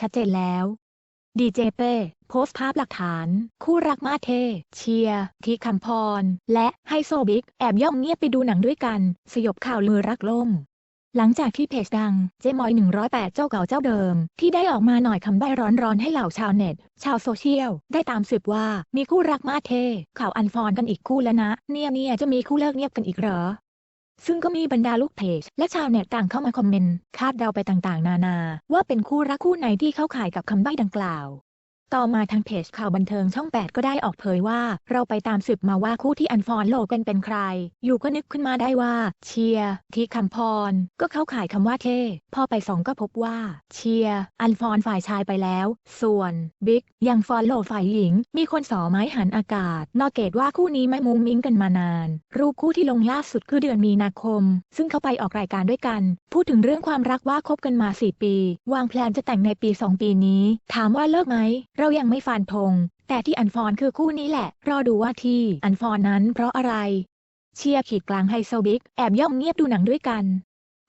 ชัดเจนแล้ว ดีเจเป้โพสต์ภาพหลักฐาน คู่รักมาเท เชียร์ที่คำพร และไฮโซบิ๊ก แอบย่องเงียบไปดูหนังด้วยกัน สยบข่าวลือรักล่ม หลังจากที่เพจดังเจมอย108 เจ้าเก่าเจ้าเดิม ที่ได้ออกมาหน่อยคำใบ้ร้อนๆให้เหล่าชาวเน็ต ชาวโซเชียล ได้ตามสืบว่ามีคู่รักมาเท ข่าวอันฟอนกันอีกคู่แล้วนะ เนี่ยเนี่ยจะมีคู่เลิกเงียบกันอีกเหรอ ซึ่งก็มีบรรดาลูกเพจ และชาวเน็ตต่างเข้ามาคอมเมนต์ คาดเดาไปต่างๆ นานา ว่าเป็นคู่รักคู่ไหนที่เข้าข่ายกับคำใบ้ดังกล่าว ต่อมาทางเพจข่าวบันเทิงช่อง 8 ก็ได้ออกเผยว่า เราไปตามสืบมาว่าคู่ที่อันฟอนโลเป็นเป็นใคร อยู่ก็นึกขึ้นมาได้ว่า เชียร์ที่คำพร ก็เข้าขายคำว่าเท่พอไปส่องก็พบว่า เชียร์อันฟอนฝ่ายชายไปแล้ว ส่วนบิ๊กยังฟอนโลฝ่ายหญิง มีคนสอไม้หันอากาศ นอกเกตว่าคู่นี้ไม่มุงมิ้งกันมานาน รูปคู่ที่ลงล่าสุดคือเดือนมีนาคม ซึ่งเขาไปออกรายการด้วยกัน พูดถึงเรื่องความรักว่าคบกันมา 4 ปี วางแผนจะแต่งในปี 2 ปีนี้ ถามว่าเลิกไหมเรายังไม่ฟันธงแต่ที่อันฟอนคือคู่นี้แหละ รอดูว่าที่อันฟอนนั้นเพราะอะไร เชียร์ขีดกลางไฮโซบิ๊กแอบย่องเงียบดูหนังด้วยกัน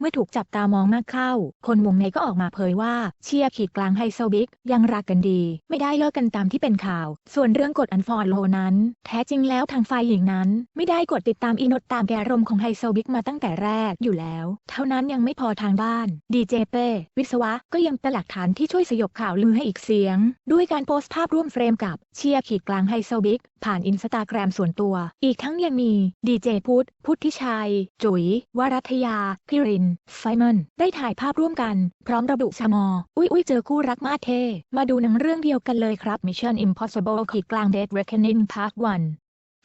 เมื่อถูกจับตามองมากเข้า คนวงในก็ออกมาเผยว่าเชียร์ขีดกลางไฮโซบิ๊กยังรักกันดี ไม่ได้เลิกกันตามที่เป็นข่าว ส่วนเรื่องกดอันฟอลโลนั้น แท้จริงแล้วทางฝ่ายหญิงนั้น ไม่ได้กดติดตามอีนตตามแกรมของไฮโซบิ๊กมาตั้งแต่แรกอยู่แล้ว เท่านั้นยังไม่พอทางบ้านดีเจเป้วิศวะก็ยังเป็นหลักฐานที่ช่วยสยบข่าวลือให้อีกเสียง ด้วยการโพสต์ภาพร่วมเฟรมกับเชียร์ขีดกลางไฮโซบิ๊กผ่านอินสตาแกรมส่วนตัว อีกทั้งยังมีดีเจพุทธพุทธิชัย จุ๋ยวรัตยาพิรินไฟมอนได้ถ่ายภาพร่วมกัน พร้อมระบุชามอ อุ้ยอุ้ยเจอคู่รักมาเท มาดูหนังเรื่องเดียวกันเลยครับ Mission Impossible ขีดกลาง Dead Reckoning Part 1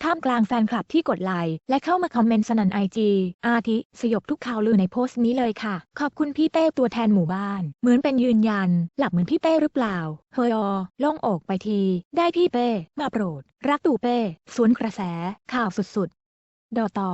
ท่ามกลางแฟนคลับที่กดไลค์และเข้ามาคอมเมนต์สนั่นไอจีอาทิ สยบทุกข่าวลือในโพสต์นี้เลยค่ะ ขอบคุณพี่เต้ตัวแทนหมู่บ้าน เหมือนเป็นยืนยัน หลับเหมือนพี่เต้หรือเปล่า เฮยอโล่งอกไปที ได้พี่เป้ มาโปรด รักตู่เป้ สวนกระแส ข่าวสุดๆดอต่อ